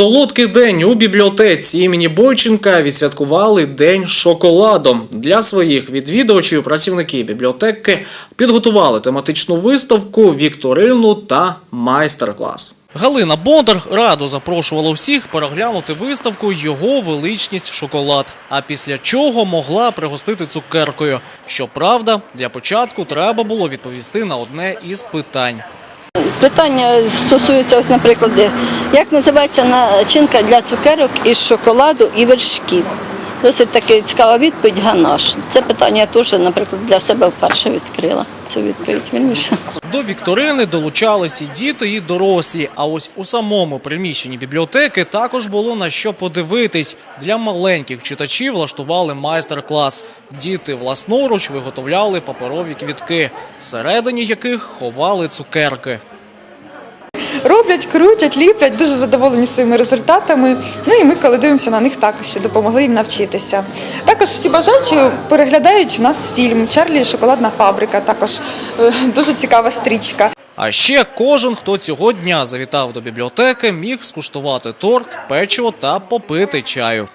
Солодкий день у бібліотеці імені Бойченка відсвяткували День шоколадом. Для своїх відвідувачів працівники бібліотеки підготували тематичну виставку, вікторину та майстер-клас. Галина Бондар радо запрошувала всіх переглянути виставку Його величність шоколад. А після чого могла пригостити цукеркою. Щоправда, для початку треба було відповісти на одне із питань. Питання стосується, ось, наприклад, як називається начинка для цукерок із шоколаду і вершків. Досить таки цікава відповідь ганаш. Це питання я теж, наприклад, для себе вперше відкрила цю відповідь. Вірніше. До вікторини долучалися і діти, і дорослі. А ось у самому приміщенні бібліотеки також було на що подивитись. Для маленьких читачів влаштували майстер-клас. Діти власноруч виготовляли паперові квітки, всередині яких ховали цукерки. Роблять, крутять, ліплять, дуже задоволені своїми результатами. Ну і ми, коли дивимося на них, також ще допомогли їм навчитися. Також всі бажаючі переглядають у нас фільм Чарлі і шоколадна фабрика. Також е, дуже цікава стрічка. А ще кожен, хто цього дня завітав до бібліотеки, міг скуштувати торт, печиво та попити чаю.